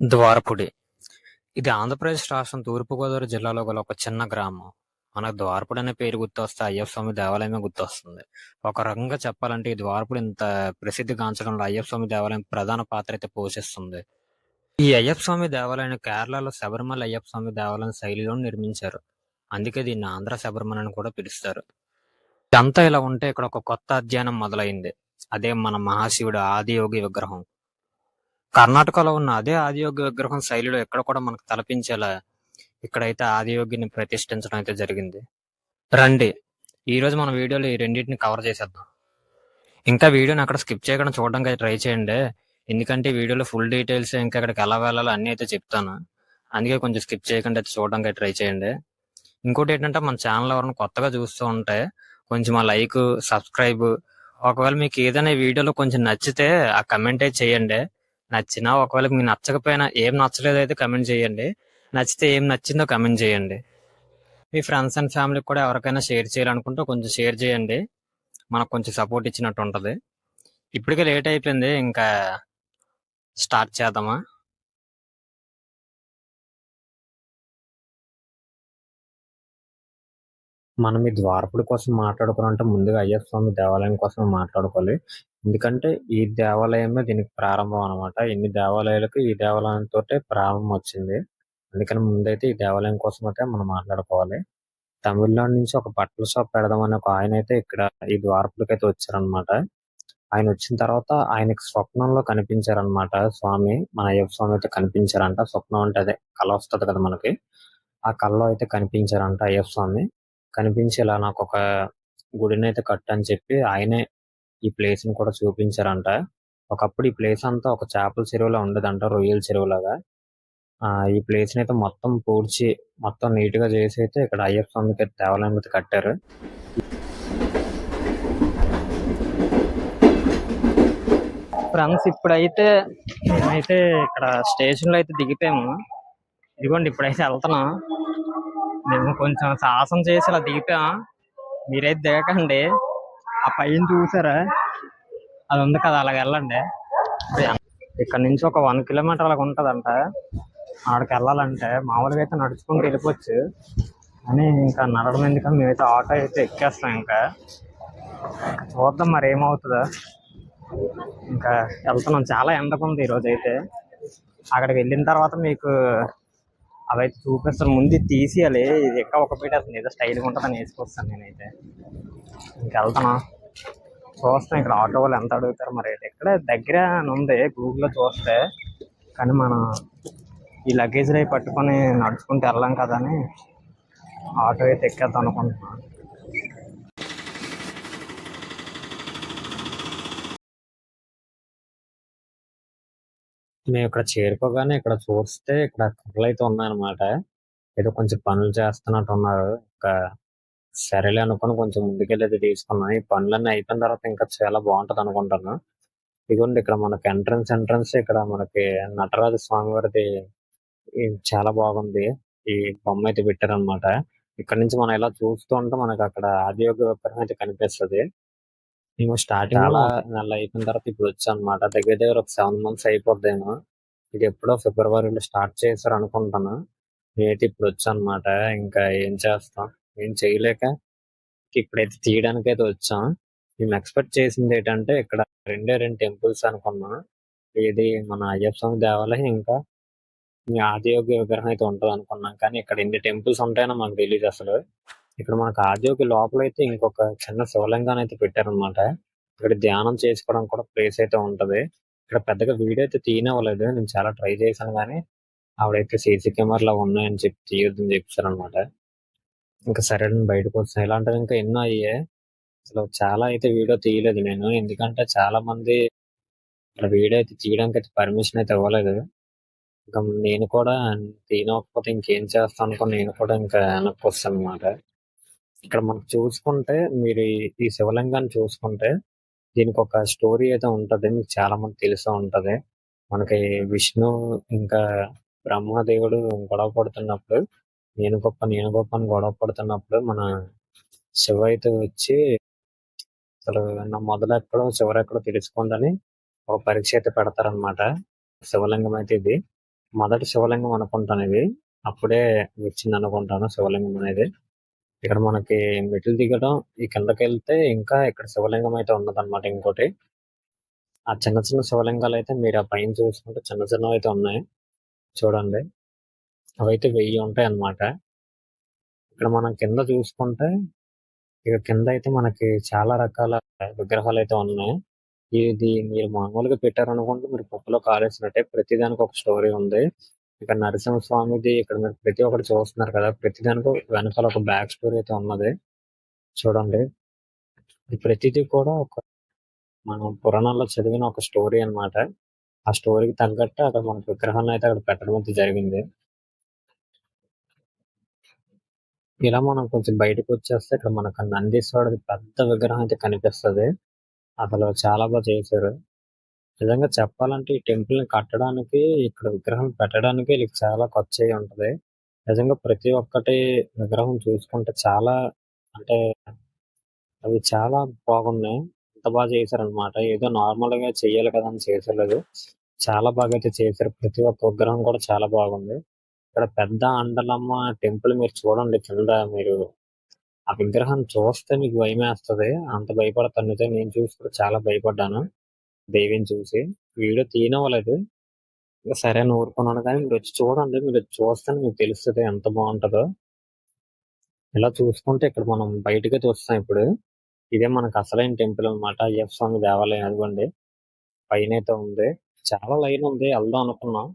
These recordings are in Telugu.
ద్వారపుడి. ఇది ఆంధ్రప్రదేశ్ రాష్ట్రం తూర్పుగోదావరి జిల్లాలో గల ఒక చిన్న గ్రామం. మనకు ద్వారపుడి అనే పేరు గుర్తొస్తే అయ్యప్ప స్వామి దేవాలయమే గుర్తొస్తుంది. ఒక రకంగా చెప్పాలంటే ఈ ద్వారపుడి ఇంత ప్రసిద్ధిగాంచడంలో అయ్యప్ప స్వామి దేవాలయం ప్రధాన పాత్ర అయితే పోషిస్తుంది. ఈ అయ్యప్ప స్వామి దేవాలయం కేరళలో శబరిమల అయ్యప్ప స్వామి దేవాలయం శైలిలో నిర్మించారు. అందుకే దీన్ని ఆంధ్ర శబరిమల అని కూడా పిలుస్తారు. ఇదంతా ఇలా ఉంటే ఇక్కడ ఒక కొత్త అధ్యయనం మొదలైంది. అదే మన మహాశివుడు ఆదియోగి విగ్రహం. కర్ణాటకలో ఉన్న అదే ఆదియోగి విగ్రహం శైలిలో ఎక్కడ కూడా మనకు తలపించేలా ఇక్కడైతే ఆదియోగిని ప్రతిష్ఠించడం అయితే జరిగింది. రండి. ఈరోజు మన వీడియోలో ఈ రెండింటిని కవర్ చేసేద్దాం. ఇంకా వీడియోని అక్కడ స్కిప్ చేయకుండా చూడడానికి అయితే ట్రై చేయండి. ఎందుకంటే వీడియోలో ఫుల్ డీటెయిల్స్ ఇంకా అక్కడికి ఎలా వెళ్ళాలో అన్నీ అయితే చెప్తాను. అందుకే కొంచెం స్కిప్ చేయకుండా అయితే చూడడానికి అయితే ట్రై చేయండి. ఇంకోటి ఏంటంటే మన ఛానల్ ఎవరైనా కొత్తగా చూస్తూ ఉంటే కొంచెం ఆ లైక్ సబ్స్క్రైబ్ ఒకవేళ మీకు ఏదైనా వీడియోలో కొంచెం నచ్చితే ఆ కమెంట్ అయితే చేయండి. నచ్చినా ఒకవేళ మీకు నచ్చకపోయినా ఏం నచ్చలేదు అయితే కమెంట్ చేయండి. నచ్చితే ఏం నచ్చిందో కమెంట్ చేయండి. మీ ఫ్రెండ్స్ అండ్ ఫ్యామిలీకి కూడా ఎవరికైనా షేర్ చేయాలనుకుంటే కొంచెం షేర్ చేయండి. మనకు కొంచెం సపోర్ట్ ఇచ్చినట్టు ఉంటుంది. ఇప్పటికే లేట్ అయిపోయింది. ఇంకా స్టార్ట్ చేద్దామా? మనం ఈ ద్వారపుడి కోసం మాట్లాడుకోవాలంటే ముందుగా అయ్యప్ప స్వామి దేవాలయం కోసం మాట్లాడుకోవాలి. ఎందుకంటే ఈ దేవాలయమే దీనికి ప్రారంభం అన్నమాట. ఇన్ని దేవాలయాలకు ఈ దేవాలయంతో ప్రారంభం వచ్చింది. అందుకని ముందైతే ఈ దేవాలయం కోసం అయితే మనం మాట్లాడుకోవాలి. తమిళనాడు నుంచి ఒక బట్టల షాప్ పెడదామని ఒక ఆయన అయితే ఇక్కడ ఈ ద్వారపులకి అయితే వచ్చారనమాట ఆయన వచ్చిన తర్వాత ఆయనకి స్వప్నంలో కనిపించారనమాట స్వామి మన అయ్యప్ప స్వామి అయితే కనిపించారంట. స్వప్నం అంటే అదే కళ వస్తుంది కదా మనకి. ఆ కళలో అయితే కనిపించారంట అయ్యప్ప స్వామి. కనిపించి ఇలా నాకు ఒక గుడిని అయితే కట్టని చెప్పి ఆయనే ఈ ప్లేస్ని కూడా చూపించారంట. ఒకప్పుడు ఈ ప్లేస్ అంతా ఒక చేపల చెరువులా ఉండదంట రొయ్యల చెరువులాగా. ఆ ఈ ప్లేస్ని అయితే మొత్తం పూడ్చి మొత్తం నీట్గా చేసి అయితే ఇక్కడ అయ్యప్ప స్వామికి అయితే దేవాలయం అయితే కట్టారు. ఫ్రెండ్స్ ఇప్పుడైతే మేమైతే ఇక్కడ స్టేషన్లో అయితే దిగిపోయాము. ఇదిగోండి ఇప్పుడైతే వెళ్తున్నాం. మేము కొంచెం సాహసం చేసి అలా దిగిపోయాం. మీరైతే దిగకండి. ఆ పైన చూసారా? అది ఉంది కదా అలాగ వెళ్ళండి. ఇక్కడ నుంచి ఒక వన్ కిలోమీటర్ అలాగ ఉంటుందంట. ఆడికి వెళ్ళాలంటే మామూలుగా అయితే నడుచుకుంటూ వెళ్ళిపోవచ్చు. కానీ ఇంకా నడడం ఎందుకని మేమైతే ఆటో అయితే ఎక్కేస్తాం ఇంకా. చూద్దాం మరి ఏమవుతుందో. ఇంకా వెళ్తున్నాం. చాలా ఎండకుంది ఈరోజు అయితే. అక్కడికి వెళ్ళిన తర్వాత మీకు అవైతే చూపిస్తాను. ముందు తీసేయాలి. ఇది ఎక్క ఒక పీట అసలు ఏదో స్టైల్గా ఉంటుందని వేసుకొస్తాను నేనైతే. ఇంకా వెళ్తాను చూస్తాం ఇక్కడ ఆటో వాళ్ళు ఎంత అడుగుతారు మరి ఇక్కడ దగ్గర అని ఉంది గూగుల్లో చూస్తే. కానీ మనం ఈ లగేజ్ అవి పట్టుకొని నడుచుకుంటూ వెళ్ళాం కదా అని ఆటో అయితే ఎక్కేద్దాం అనుకుంటున్నాను. మేము ఇక్కడ చేరుకోగానే ఇక్కడ చూస్తే ఇక్కడ కర్రలు అయితే ఉన్నాయన్నమాట. ఏదో కొంచెం పనులు చేస్తున్నట్టు ఉన్నారు ఇంకా సరేలే అనుకుని కొంచెం ముందుకెళ్ళి తీసుకున్నాం. ఈ పనులన్నీ అయిపోయిన తర్వాత ఇంకా చాలా బాగుంటది అనుకుంటాను ఇదిగోండి ఇక్కడ మనకి ఎంట్రన్స్ ఎంట్రన్స్ ఇక్కడ మనకి నటరాజ స్వామి వారిది చాలా బాగుంది. ఈ బొమ్మ అయితే పెట్టారనమాట ఇక్కడ నుంచి మనం ఇలా చూస్తూ ఉంటే మనకి అక్కడ ఆదియోగ విగ్రహం అయితే కనిపిస్తుంది. మేము స్టార్టింగ్ అలా నెల అయిపోయిన తర్వాత ఇప్పుడు వచ్చాం అనమాట దగ్గర దగ్గర ఒక సెవెన్ మంత్స్ అయిపోద్దేమో. ఇది ఎప్పుడో ఫిబ్రవరిలో స్టార్ట్ చేశారు అనుకుంటాను నేనైతే ఇప్పుడు వచ్చాను అనమాట ఇంకా ఏం చేస్తాం? ఏం చేయలేక ఇప్పుడైతే తీయడానికి అయితే వచ్చాం. మేము ఎక్స్పెక్ట్ చేసింది ఏంటంటే ఇక్కడ రెండే రెండు టెంపుల్స్ అనుకున్నాం. ఇది మన అయ్యప్ప స్వామి దేవాలయం ఇంకా మీ ఆదియోగి విగ్రహం అయితే ఉంటుంది అనుకున్నాం. కానీ ఇక్కడ ఎన్ని టెంపుల్స్ ఉంటాయో మాకు తెలియదు అసలు. ఇక్కడ మనకు ఆదియోగి లోపల అయితే ఇంకొక చిన్న శివలింగాన్ని అయితే పెట్టారనమాట ఇక్కడ ధ్యానం చేసుకోవడం కూడా ప్లేస్ అయితే ఉంటది. ఇక్కడ పెద్దగా వీడియో అయితే తీయనివ్వలేదు. నేను చాలా ట్రై చేశాను కానీ ఆవిడైతే సీసీ కెమెరాలో ఉన్నాయని చెప్పి తీయొద్దని చెప్పారనమాట ఇంకా సరే బయటకు వస్తాయి ఇలాంటివి ఇంకా ఎన్నో అయ్యాయి. అసలు చాలా అయితే వీడియో తీయలేదు నేను. ఎందుకంటే చాలా మంది వీడియో అయితే తీయడానికి అయితే పర్మిషన్ అయితే ఇవ్వలేదు. ఇంకా నేను కూడా తీయకపోతే ఇంకేం చేస్తాను అనుకో నేను కూడా ఇంకా వెనక్కి వస్తాను అనమాట ఇక్కడ మనకు చూసుకుంటే మీరు ఈ- శివలింగాన్ని చూసుకుంటే దీనికి ఒక స్టోరీ అయితే ఉంటది. మీకు చాలా మంది తెలిసే ఉంటది. మనకి విష్ణు ఇంకా బ్రహ్మదేవుడు గొడవ పడుతున్నప్పుడు నేను గొప్ప నేను గొప్ప అని గొడవ పడుతున్నప్పుడు మన శివ అయితే వచ్చి అసలు నా మొదలు ఎక్కడో చివరి ఎక్కడో తెలుసుకోండి ఒక పరీక్ష అయితే పెడతారనమాట శివలింగం అయితే ఇది. మొదటి శివలింగం అనుకుంటాను ఇది. అప్పుడే వచ్చింది అనుకుంటాను శివలింగం అనేది. ఇక్కడ మనకి మెట్లు దిగడం ఈ కిందకి వెళ్తే ఇంకా ఇక్కడ శివలింగం అయితే ఉన్నదన్నమాట ఇంకోటి. ఆ చిన్న చిన్న శివలింగాలు అయితే మీరు ఆ పైన చూసుకుంటే చిన్న చిన్నవి అయితే ఉన్నాయి. చూడండి. అవైతే వెయ్యి ఉంటాయి అన్నమాట ఇక్కడ మనం కింద చూసుకుంటే ఇక కింద అయితే మనకి చాలా రకాల విగ్రహాలు అయితే ఉన్నాయి. ఇది మీరు మామూలుగా పెట్టారనుకుంటే మీరు పప్పులో కాలేసినట్టే ప్రతి దానికి ఒక స్టోరీ ఉంది. ఇక్కడ నరసింహస్వామిది ఇక్కడ మీరు ప్రతి ఒక్కటి చూస్తున్నారు కదా ప్రతి దానికి వెనకాల ఒక బ్యాక్ స్టోరీ అయితే ఉన్నది. చూడండి. ఈ ప్రతిదీ కూడా ఒక మనం పురాణాల్లో చదివిన ఒక స్టోరీ అన్నమాట. ఆ స్టోరీకి తగ్గట్టు అక్కడ మనకి విగ్రహాన్ని అయితే అక్కడ పెట్టడం అయితే జరిగింది. ఇలా మనం కొంచెం బయటకు వచ్చేస్తే ఇక్కడ మనకు నందీశ్వరుడి పెద్ద విగ్రహం అయితే కనిపిస్తది. అసలు చాలా బాగా చేశారు. నిజంగా చెప్పాలంటే ఈ టెంపుల్ని కట్టడానికి ఇక్కడ విగ్రహం పెట్టడానికి వీళ్ళకి చాలా ఖర్చు అయి ఉంటది. నిజంగా ప్రతి ఒక్కటి విగ్రహం చూసుకుంటే చాలా అంటే అవి చాలా బాగున్నాయి. అంత బాగా చేశారనమాట ఏదో నార్మల్గా చెయ్యాలి కదా అని చేసలేదు. చాలా బాగా అయితే చేశారు. ప్రతి ఒక్క విగ్రహం కూడా చాలా బాగుంది. ఇక్కడ పెద్ద అండలమ్మ టెంపుల్ మీరు చూడండి కింద మీరు ఆ విగ్రహం చూస్తే మీకు భయం వేస్తది అంత భయపడతాను. నిజంగా నేను చూసి కూడా చాలా భయపడ్డాను దేవిని చూసి. వీడియో తీయనవ్వలేదు. ఇంకా సరే అని ఊరుకున్నాను కానీ మీరు వచ్చి చూడండి. మీరు చూస్తే మీకు తెలుస్తుంది ఎంత బాగుంటుందో. ఇలా చూసుకుంటే ఇక్కడ మనం బయటకి చూస్తాం ఇప్పుడు. ఇదే మనకు అసలైన టెంపుల్ అనమాట అయ్యప్ప స్వామి దేవాలయం అదిగోండి. పైన అయితే ఉంది. చాలా లైన్ ఉంది. వెళ్దాం అనుకున్నాం.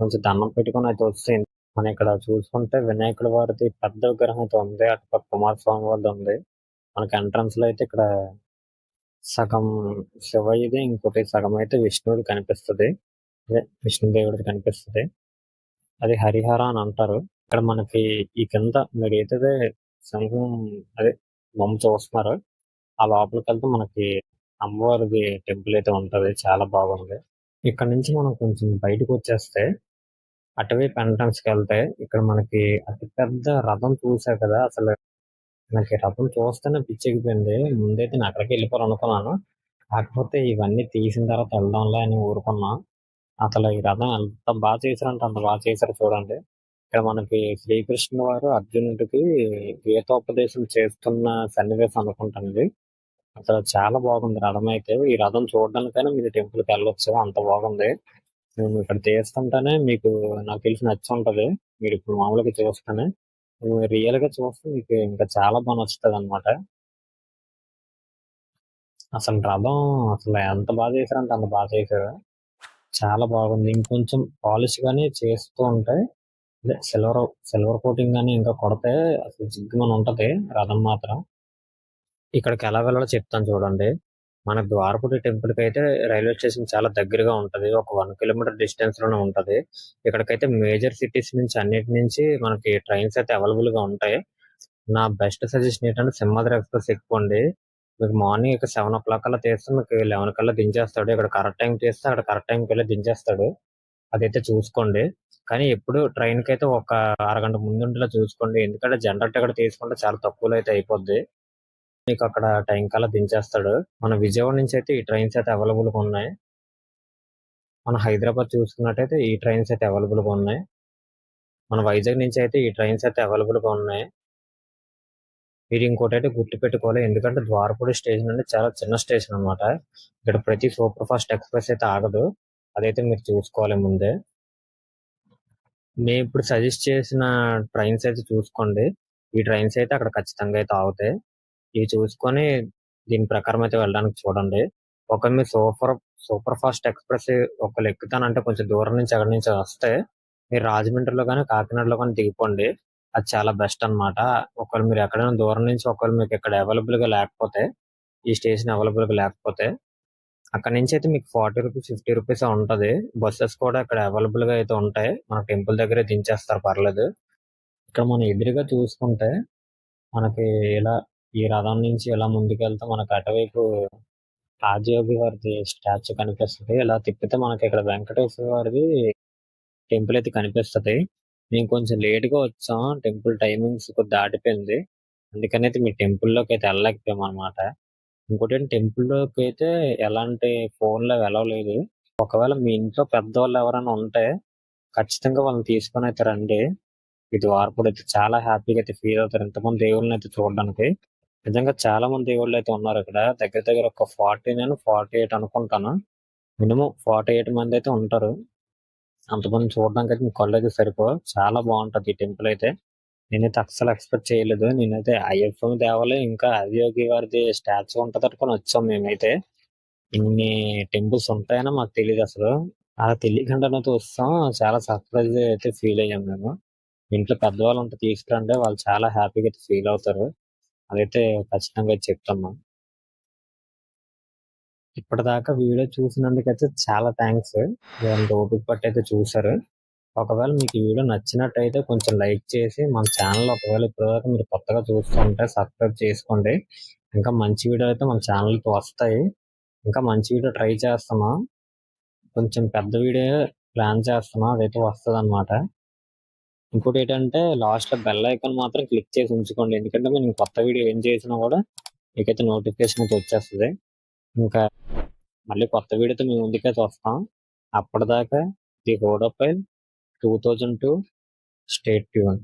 కొంచెం దండం పెట్టుకొని అయితే వస్తే మనం ఇక్కడ చూసుకుంటే వినాయకుడి వారిది పెద్ద విగ్రహం అయితే ఉంది. అటు పక్క కుమారస్వామి వారిది ఉంది. మనకి ఎంట్రన్స్లో అయితే ఇక్కడ సగం శివయ్యది ఇంకోటి సగం అయితే విష్ణువుడు కనిపిస్తుంది. అదే విష్ణుదేవుడిది కనిపిస్తుంది. అది హరిహర అని అంటారు. ఇక్కడ మనకి ఈ కింద మీరు ఏదైతే సింహం అదే బొమ్మ చూస్తున్నారు ఆ లోపలికి వెళ్తే మనకి అమ్మవారిది టెంపుల్ అయితే ఉంటది. చాలా బాగుంది. ఇక్కడ నుంచి మనం కొంచెం బయటకు వచ్చేస్తే అటవీ ఎంట్రన్స్కి వెళ్తే ఇక్కడ మనకి అతి పెద్ద రథం చూసా కదా అసలు నాకు రథం చూస్తేనే పిచ్చెక్కిపోయింది. ముందైతే నేను అక్కడికి వెళ్ళిపోవాలనుకున్నాను. కాకపోతే ఇవన్నీ తీసిన తర్వాత వెళ్దాంలే అని ఊరుకున్నా. అసలు ఈ రథం ఎంత బాగా చేశారంటే అంత బాగా చేశారు చూడండి. ఇక్కడ మనకి శ్రీకృష్ణ వారు అర్జునుడికి గీతోపదేశం చేస్తున్న సన్నివేశం అనుకుంటాను ఇది. అసలు చాలా బాగుంది రథం అయితే. ఈ రథం చూడడానికైనా మీరు టెంపుల్కి వెళ్ళొచ్చు. అంత బాగుంది. మేము ఇక్కడ తీస్తుంటేనే మీకు నాకు తెలిసి నచ్చి ఉంటది మీరు ఇప్పుడు మామూలుగా చూస్తేనే. రియల్గా చూస్తే మీకు ఇంకా చాలా బాగా నచ్చుతుంది అనమాట అసలు రథం అసలు ఎంత బాగా చేశారంటే అంత బాగా చేశారు. చాలా బాగుంది. ఇంకొంచెం పాలిష్ గానీ చేస్తూ ఉంటే అదే సిల్వర్ సిల్వర్ కోటింగ్ గానీ ఇంకా కొడితే అసలు జిగ్గుమని ఉంటది. రథం మాత్రం. ఇక్కడికి ఎలా వెళ్ళాలో చెప్తాను చూడండి. మన ద్వారపుడి టెంపుల్కి అయితే రైల్వే స్టేషన్ చాలా దగ్గరగా ఉంటది. ఒక వన్ కిలోమీటర్ డిస్టెన్స్లోనే ఉంటది. ఇక్కడికైతే మేజర్ సిటీస్ నుంచి అన్నిటి నుంచి మనకి ట్రైన్స్ అయితే అవైలబుల్గా ఉంటాయి. నా బెస్ట్ సజెషన్ ఏంటంటే సింహాద్రి ఎక్స్ప్రెస్ ఎక్కువండి మీకు మార్నింగ్ ఇక్కడ సెవెన్ ఓ క్లాక్ అలా తీస్తే మీకు లెవెన్ కల్లా దించేస్తాడు. ఇక్కడ కరెక్ట్ టైం తీస్తే అక్కడ కరెక్ట్ టైంకి వెళ్ళి దించేస్తాడు. అదైతే చూసుకోండి. కానీ ఎప్పుడు ట్రైన్కి అయితే ఒక అరగంట ముందుండేలా చూసుకోండి. ఎందుకంటే జనరల్ టికెట్ తీసుకుంటే చాలా తక్కువలో అయితే అయిపోద్ది. మీకు అక్కడ టైం కల్లా దించేస్తాడు. మన విజయవాడ నుంచి అయితే ఈ ట్రైన్స్ అయితే అవైలబుల్గా ఉన్నాయి. మన హైదరాబాద్ చూసుకున్నట్టయితే ఈ ట్రైన్స్ అయితే అవైలబుల్గా ఉన్నాయి. మన వైజాగ్ నుంచి అయితే ఈ ట్రైన్స్ అయితే అవైలబుల్గా ఉన్నాయి. మీరు ఇంకోటి అయితే గుర్తు పెట్టుకోవాలి. ఎందుకంటే ద్వారపూడి స్టేషన్ అంటే చాలా చిన్న స్టేషన్ అన్నమాట. ఇక్కడ ప్రతి సూపర్ ఫాస్ట్ ఎక్స్ప్రెస్ అయితే ఆగదు. అదైతే మీరు చూసుకోవాలి ముందే. నేను ఇప్పుడు సజెస్ట్ చేసిన ట్రైన్స్ అయితే చూసుకోండి. ఈ ట్రైన్స్ అయితే అక్కడ ఖచ్చితంగా అయితే ఆగుతాయి. ఇవి చూసుకొని దీని ప్రకారం అయితే వెళ్ళడానికి చూడండి. ఒక మీ సూపర్ సూపర్ ఫాస్ట్ ఎక్స్ప్రెస్ ఒకళ్ళు ఎక్కుతానంటే కొంచెం దూరం నుంచి అక్కడి నుంచి వస్తే మీరు రాజమండ్రిలో కానీ కాకినాడలో కానీ దిగిపోండి. అది చాలా బెస్ట్ అన్నమాట. ఒకవేళ మీరు ఎక్కడైనా దూరం నుంచి ఒకవేళ మీకు ఇక్కడ అవైలబుల్గా లేకపోతే ఈ స్టేషన్ అవైలబుల్గా లేకపోతే అక్కడ నుంచి అయితే మీకు ఫార్టీ రూపీస్ ఫిఫ్టీ రూపీస్ ఉంటది. బస్సెస్ కూడా ఇక్కడ అవైలబుల్గా అయితే ఉంటాయి. మన టెంపుల్ దగ్గరే దించేస్తారు పర్లేదు. ఇక్కడ మనం ఎదురుగా చూసుకుంటే మనకి ఇలా ఈ రథం నుంచి ఇలా ముందుకెళ్తే మనకు అటువైపు ఆదియోగి వారిది స్టాచ్యూ కనిపిస్తుంది. ఇలా తిప్పితే మనకి ఇక్కడ వెంకటేశ్వర వారిది టెంపుల్ అయితే కనిపిస్తది. మేము కొంచెం లేట్గా వచ్చాం. టెంపుల్ టైమింగ్స్ కొద్ది దాటిపోయింది. అందుకని అయితే మీ టెంపుల్లోకి అయితే వెళ్ళలేకపోయాం అనమాట ఇంకోటి టెంపుల్లోకి అయితే ఎలాంటి ఫోన్లో వెళ్ళలేదు. ఒకవేళ మీ ఇంట్లో పెద్దవాళ్ళు ఎవరైనా ఉంటే ఖచ్చితంగా వాళ్ళని తీసుకొని అయితే రండి. ఇది వారు కూడా అయితే చాలా హ్యాపీగా అయితే ఫీల్ అవుతారు. ఇంతమంది దేవుళ్ళని అయితే చూడడానికి. నిజంగా చాలా మంది దేవుళ్ళు అయితే ఉన్నారు ఇక్కడ. దగ్గర దగ్గర ఒక ఫార్టీ నేను ఫార్టీ ఎయిట్ అనుకుంటాను. మినిమం ఫార్టీ ఎయిట్ మంది అయితే ఉంటారు. అంతమంది చూడడానికి అయితే మీ కళ్ళు అయితే సరిపో చాలా బాగుంటది ఈ టెంపుల్ అయితే. నేనైతే అస్సలు ఎక్స్పెక్ట్ చేయలేదు. నేనైతే అయ్యప్ప దేవాలయం ఇంకా అవియోగి వారిది స్టాచ్యూ ఉంటుంది అనుకుని వచ్చాం మేమైతే. ఇన్ని టెంపుల్స్ ఉంటాయని మాకు తెలియదు అసలు. అలా తెలియకుండా అయితే వస్తాం. చాలా సర్ప్రైజ్ అయితే ఫీల్ అయ్యాం మేము. ఇంట్లో పెద్దవాళ్ళు ఉంటే తీసుకురండి. వాళ్ళు చాలా హ్యాపీగా అయితే ఫీల్ అవుతారు. అదైతే ఖచ్చితంగా అయితే చెప్తాము ఇప్పటిదాకా వీడియో చూసినందుకైతే చాలా థ్యాంక్స్ దాని ఓపిక పట్టి అయితే చూసారు. ఒకవేళ మీకు వీడియో నచ్చినట్టయితే కొంచెం లైక్ చేసి మన ఛానల్ ఒకవేళ ఇప్పటిదాకా మీరు కొత్తగా చూస్తుంటే సబ్స్క్రైబ్ చేసుకోండి. ఇంకా మంచి వీడియో అయితే మన ఛానల్కి వస్తాయి. ఇంకా మంచి వీడియో ట్రై చేస్తామా? కొంచెం పెద్ద వీడియో ప్లాన్ చేస్తున్నా అదైతే వస్తుంది అనమాట ఇంకోటి ఏంటంటే లాస్ట్లో బెల్ ఐకాన్ మాత్రం క్లిక్ చేసి ఉంచుకోండి. ఎందుకంటే మేము కొత్త వీడియో ఏం చేసినా కూడా మీకైతే నోటిఫికేషన్ అయితే వచ్చేస్తుంది. ఇంకా మళ్ళీ కొత్త వీడియోతో మేము ముందుకైతే వస్తాం. అప్పటిదాకా the hodophile two thousand two stay tuned